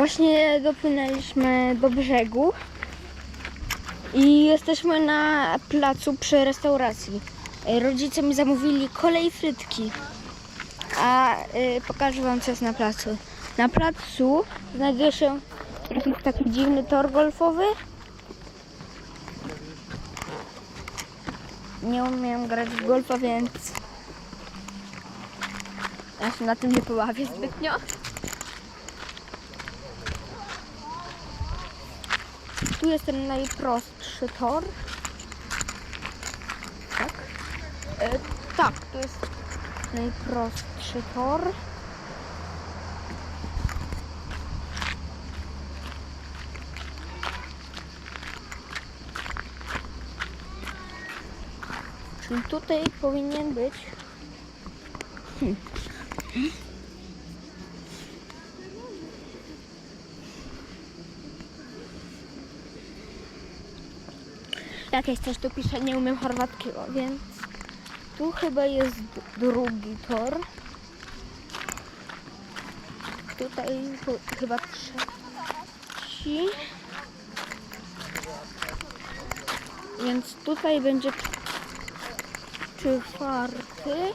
Właśnie dopłynęliśmy do brzegu i jesteśmy na placu przy restauracji. Rodzice mi zamówili kolej frytki. A y, pokażę wam co jest na placu. Na placu znajduje się taki dziwny tor golfowy. Nie umiem grać w golfa, więc ja się na tym nie pobawię zbytnio. Tu jest ten najprostszy tor. Tak. E, tak, to jest najprostszy tor. Czyli tutaj powinien być. Hmm. Jakieś coś tu pisze, nie umiem chorwackiego, więc tu chyba jest drugi tor. Tutaj ch- chyba trzeci. Więc tutaj będzie czwarty.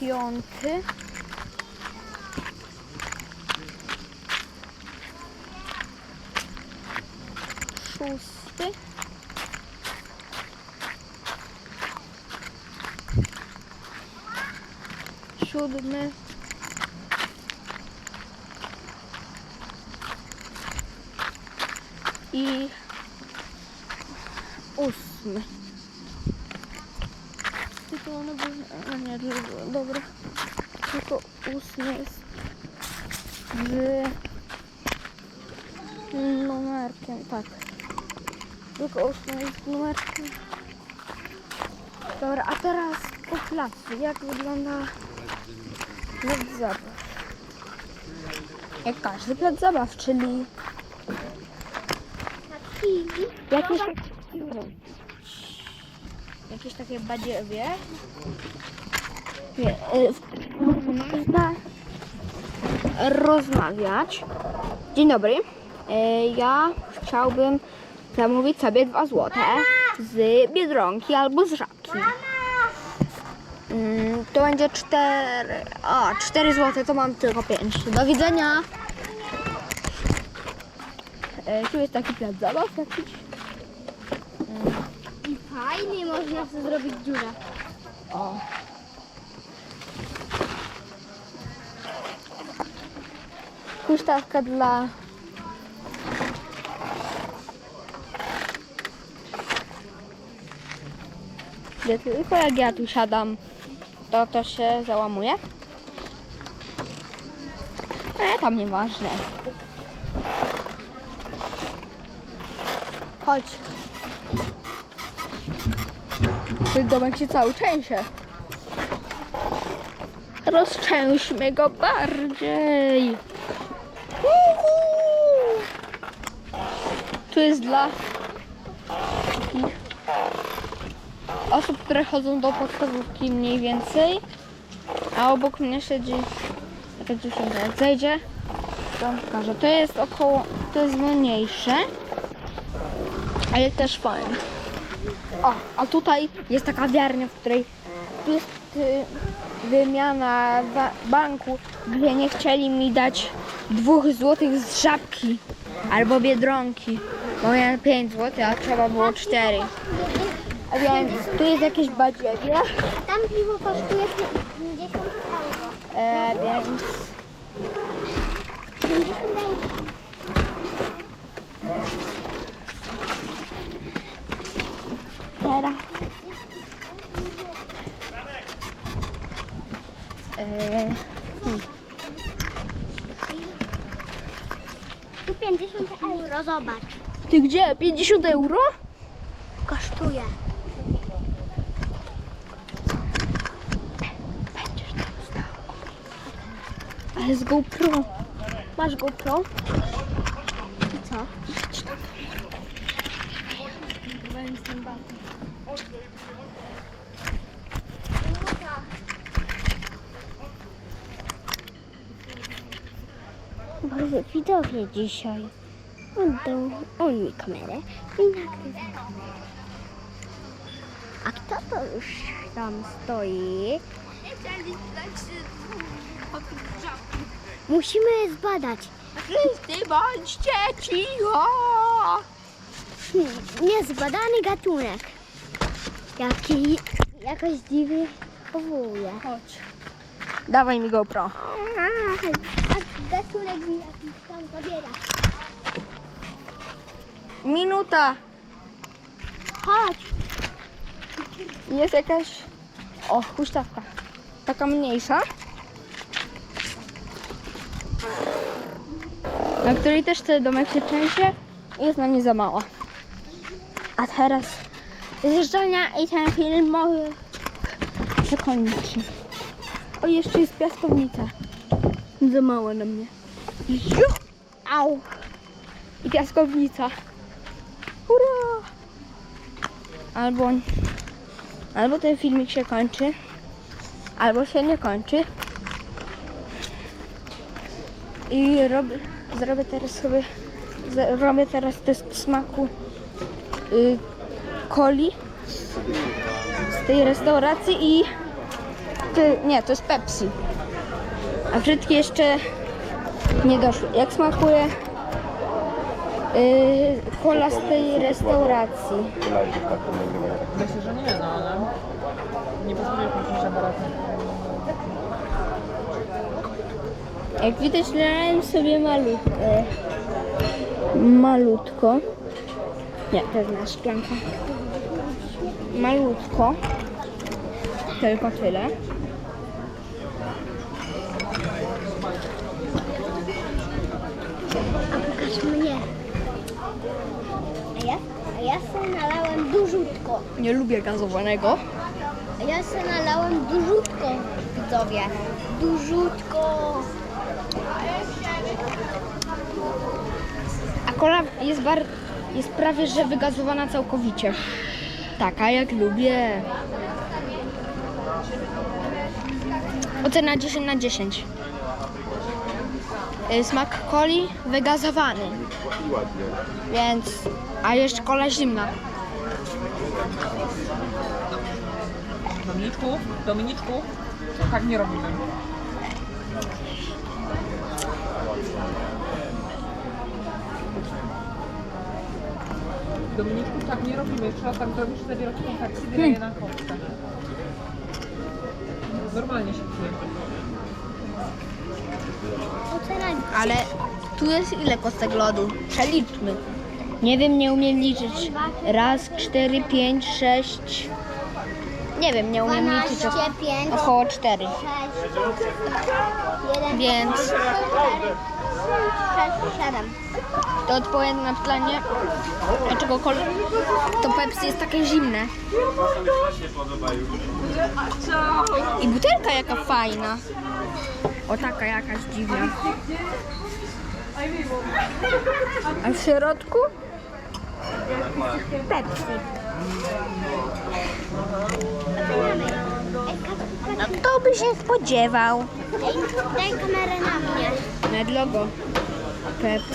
Piąty. Szósty. Siódmy. I ósmy. Tylko one były... A nie, dobra. Tylko ósmy jest z numerkiem, tak. Tylko z numerkiem. Dobra, a teraz po placu. Jak wygląda plac zabaw? Jak każdy plac zabaw, czyli jakieś, jakieś takie badziewie. Nie, y, Można rozmawiać. Dzień dobry. Y, Ja chciałbym zamówić sobie dwa złote z Biedronki albo z Żabki. Mm, To będzie cztery... A, cztery złote to mam tylko pięć. Do widzenia. E, Tu jest taki plac zabaw jakiś. I fajnie można sobie zrobić dziurę. O. Huśtawka dla Gdzie tylko jak ja tu siadam, to to się załamuje. E, tam nieważne. Chodź. Ten domek się cały trzęsie. Rozczęśmy go bardziej. Uhu. Tu jest dla osób, które chodzą do podstawówki mniej więcej. A obok mnie siedzi taka dziewczynka. Jak zejdzie, to pokażę. To jest około, to jest mniejsze, ale też fajne. O, a tutaj jest taka wiarnia, w której jest y, wymiana wa- banku, gdzie nie chcieli mi dać dwóch złotych z żabki albo biedronki, bo miałem 5 złotych, a trzeba było 4. A więc tu jest jakieś badziewie, Tam piwo kosztuje 50 euro. e, więc 50 euro. teraz. E, Tu 50 euro, zobacz. ty gdzie? 50 euro? Kosztuje. Ale z GoPro. Masz GoPro? I co? Patrz na. Bardzo widowie dzisiaj. Oddał on mi kamerę i nagrywa. A kto to już tam stoi? Musimy zbadać. Wszyscy bądźcie cicho! Niezbadany gatunek. Jaki jakoś dziwnie powołuje. Chodź. Dawaj mi GoPro. A gatunek mi jakiś tam zabiera. Minuta. Chodź. Jest jakaś... O, huśtawka. Taka mniejsza. Na której też ten domek się trzęsie. Jest na nie za mała. A teraz zjeżdżania i ten film może się kończy. O, jeszcze jest piaskownica. Za mała na mnie. Juch! Au! I piaskownica. Hurra! Albo, albo ten filmik się kończy, albo się nie kończy. I robię, zrobię teraz sobie, zrobię teraz test smaku y, coli z tej restauracji i ty, nie, to jest Pepsi. A wszystkie jeszcze nie doszły. Jak smakuje y, cola z tej restauracji? Myślę, że nie, no ale nie pozwolisz mi się. Jak widać, dałem sobie malutko. Malutko. Nie, to jest nasza szklanka. Malutko. Tylko tyle. A pokaż mnie. A ja, a ja se nalałem dużutko. Nie lubię gazowanego. A ja se nalałem dużutko, widzowie. Dużutko. A kola jest, bar... jest prawie że wygazowana całkowicie. Taka jak lubię. Ocena 10 na 10. Y, Smak coli wygazowany. Więc, a jeszcze kola zimna. Dominiczku, Dominiczku, tak nie robimy. Dominiczku, tak nie robimy. Jeszcze raz tak zrobisz, zabierasz kontakty, wydaje na kostkę. Normalnie się. Ocena Ale tu jest ile kostek lodu? Przeliczmy. Nie wiem, nie umiem liczyć. Raz, cztery, pięć, sześć. Nie wiem, nie umiem liczyć. 12, 5, Około cztery. 6, 1, Więc 4, 6, 7. to odpowiem na pytanie, dlaczego kol... to Pepsi jest takie zimne. I butelka jaka fajna. O taka jakaś dziwna. A w środku? Pepsi. No to by się spodziewał. Daj kamerę na mnie. Nad logo. Pepsi.